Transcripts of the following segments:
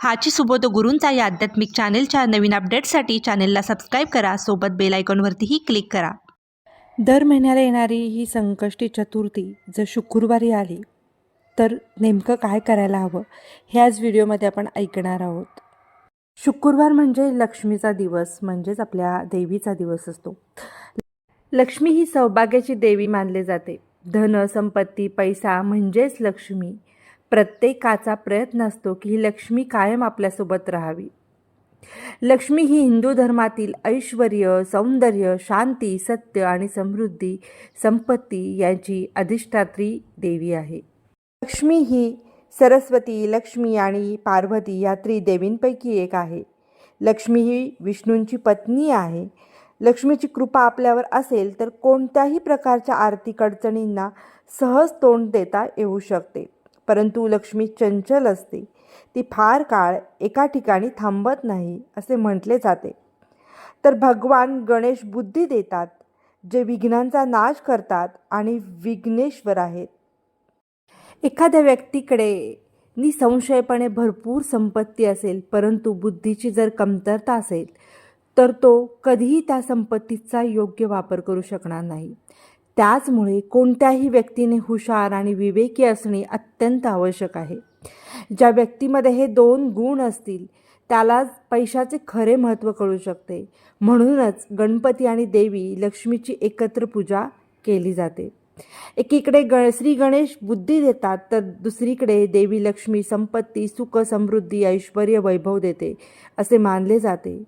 हाची सुबोध गुरूंचा या आध्यात्मिक चॅनेलच्या नवीन अपडेट्ससाठी चॅनेलला सबस्क्राईब करा. सोबत बेल आयकॉनवरतीही क्लिक करा. दर महिन्याला येणारी ही संकष्टी चतुर्थी जर शुक्रवारी आली तर नेमकं काय करायला हवं हे आज व्हिडिओमध्ये आपण ऐकणार आहोत. शुक्रवार म्हणजे लक्ष्मीचा दिवस म्हणजेच आपल्या देवीचा दिवस असतो. लक्ष्मी ही सौभाग्याची देवी मानली जाते. धन संपत्ती पैसा म्हणजेच लक्ष्मी. प्रत्येकाचा प्रयत्न असतो की ही लक्ष्मी कायम आपल्यासोबत राहावी. लक्ष्मी ही हिंदू धर्मातील ऐश्वर सौंदर्य शांती सत्य आणि समृद्धी संपत्ती यांची अधिष्ठात्री देवी आहे. लक्ष्मी ही सरस्वती लक्ष्मी आणि पार्वती या त्रिदेवींपैकी एक आहे. लक्ष्मी ही विष्णूंची पत्नी आहे. लक्ष्मीची कृपा आपल्यावर असेल तर कोणत्याही प्रकारच्या आर्थिक अडचणींना सहज तोंड देता येऊ शकते. परंतु लक्ष्मी चंचल असते. ती फार काळ एका ठिकाणी थांबत नाही असे म्हटले जाते. तर भगवान गणेश बुद्धी देतात जे विघ्नांचा नाश करतात आणि विघ्नेश्वर आहेत. एखाद्या व्यक्तीकडे निसंशयपणे भरपूर संपत्ती असेल परंतु बुद्धीची जर कमतरता असेल तर तो कधीही त्या संपत्तीचा योग्य वापर करू शकणार नाही. त्याचमुळे कोणत्याही व्यक्तीने हुशार आणि विवेकी असणे अत्यंत आवश्यक आहे. ज्या व्यक्तीमध्ये हे दोन गुण असतील त्यालाच पैशाचे खरे महत्त्व कळू शकते. म्हणूनच गणपती आणि देवी लक्ष्मीची एकत्र पूजा केली जाते. एकीकडे ग श्री गणेश बुद्धी देतात तर दुसरीकडे देवी लक्ष्मी संपत्ती सुख समृद्धी ऐश्वर वैभव देते असे मानले जाते.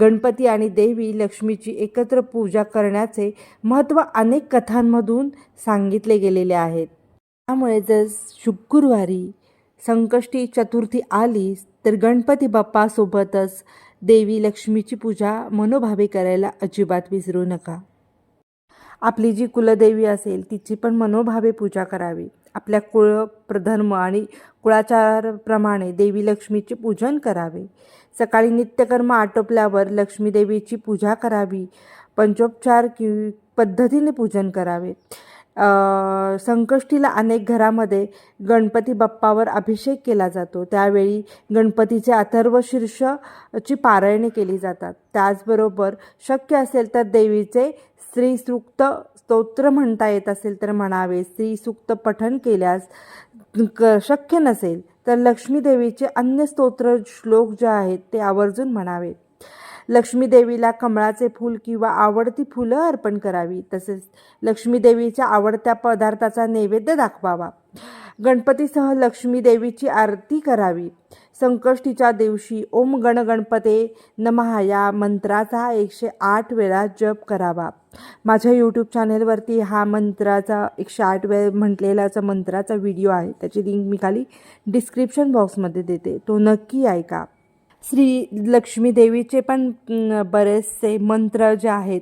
गणपती आणि देवी लक्ष्मीची एकत्र पूजा करण्याचे महत्त्व अनेक कथांमधून सांगितले गेलेले आहेत. त्यामुळे जर शुक्रवारी संकष्टी चतुर्थी आली तर गणपती बाप्पासोबतच देवी लक्ष्मीची पूजा मनोभावे करायला अजिबात विसरू नका. आपली जी कुलदेवी असेल तिची पण मनोभावे पूजा करावी. आपल्या कुळ प्रधर्म आणि कुळाचारप्रमाणे देवी लक्ष्मीचे पूजन करावे. सकाळी नित्यकर्म आटोपल्यावर लक्ष्मी देवीची पूजा करावी. पंचोपचार कि पद्धतीने पूजन करावे. संकष्टीला अनेक घरामध्ये गणपती बाप्पावर अभिषेक केला जातो. त्यावेळी गणपतीचे अथर्व शीर्षची पारायणे केली जातात. त्याचबरोबर शक्य असेल तर देवीचे स्त्रीसूक्त स्तोत्र म्हणता येत असेल तर म्हणावे स्त्रीसूक्त पठण केल्यास क शक्य नसेल तर लक्ष्मी देवीचे अन्य स्तोत्र श्लोक जे आहेत ते आवर्जून म्हणावेत लक्ष्मी देवीला कमळाचे फूल किंवा आवडती फुलं अर्पण करावी. तसेच लक्ष्मी देवीच्या आवडत्या पदार्थाचा नैवेद्य दाखवावा. गणपतीसह लक्ष्मी देवीची आरती करावी. संकष्टीच्या दिवशी ओम गण गणपते नमहा या मंत्राचा एकशे आठ वेळा जप करावा. माझ्या यूट्यूब चॅनेलवरती हा मंत्राचा एकशे आठ वेळ म्हटलेलाचा मंत्राचा व्हिडिओ आहे. त्याची लिंक मी खाली डिस्क्रिप्शन बॉक्समध्ये देते. तो नक्की ऐका. श्री लक्ष्मी देवीचे पण बरेचसे मंत्र जे आहेत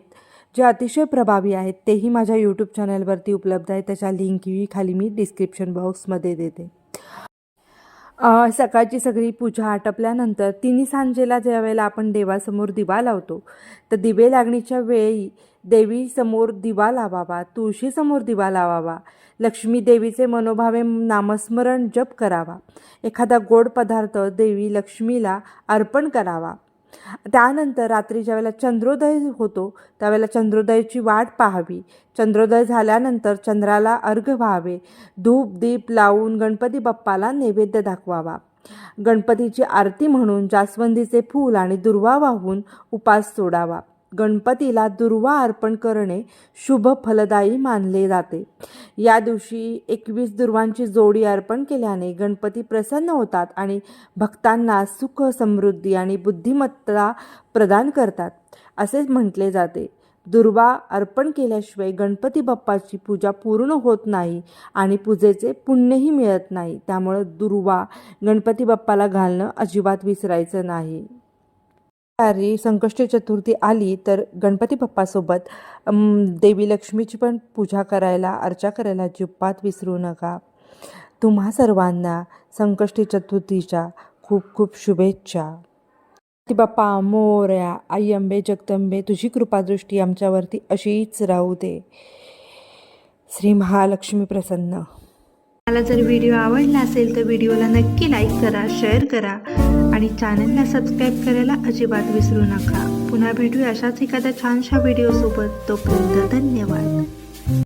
जे अतिशय प्रभावी आहेत तेही माझ्या यूट्यूब चॅनलवरती उपलब्ध आहे त्याच्या लिंकही खाली मी डिस्क्रिप्शन बॉक्समध्ये देते. सकाळची सगळी पूजा आटपल्यानंतर तिन्ही सांजेला ज्या वेळेला आपण देवासमोर दिवा लावतो तर दिवे लागणीच्या वेळी देवीसमोर दिवा लावावा तुळशीसमोर दिवा लावावा लक्ष्मी देवीचे मनोभावे नामस्मरण जप करावा. एखादा गोड पदार्थ देवी लक्ष्मीला अर्पण करावा. त्यानंतर रात्री ज्यावेळेला चंद्रोदय होतो त्यावेळेला चंद्रोदयाची वाट पाहावी. चंद्रोदय झाल्यानंतर चंद्राला अर्घ व्हावे. धूप दीप लावून गणपती बाप्पाला नैवेद्य दाखवावा. गणपतीची आरती म्हणून जास्वंदीचे फूल आणि दुर्वा वाहून उपास सोडावा. गणपतीला दुर्वा अर्पण करणे शुभ फलदायी मानले जाते. या दिवशी एकवीस दुर्वांची जोडी अर्पण केल्याने गणपती प्रसन्न होतात आणि भक्तांना सुख समृद्धी आणि बुद्धिमत्ता प्रदान करतात. असेच म्हटले जाते. दुर्वा अर्पण केल्याशिवाय गणपती बाप्पाची पूजा पूर्ण होत नाही आणि पूजेचे पुण्यही मिळत नाही. त्यामुळं दुर्वा गणपती बाप्पाला घालणं अजिबात विसरायचं नाही. सारी संकष्टी चतुर्थी आली तर गणपती बाप्पासोबत देवी लक्ष्मीची पण पूजा करायला अर्चा करायला अजिबात विसरू नका. तुम्हा सर्वांना संकष्टी चतुर्थीच्या खूप खूप शुभेच्छा. ती बाप्पा मोऱ्या आई अंबे जगदंबे तुझी कृपादृष्टी आमच्यावरती अशीच राहू दे. श्री महालक्ष्मी प्रसन्न. मला जर व्हिडिओ आवडला असेल तर व्हिडिओला नक्की लाईक करा शेअर करा. आणि चॅनलला सबस्क्राईब करायला अजिबात विसरू नका. पुन्हा भेटूया अशाच एखाद्या छानशा व्हिडिओसोबत तोपर्यंत धन्यवाद.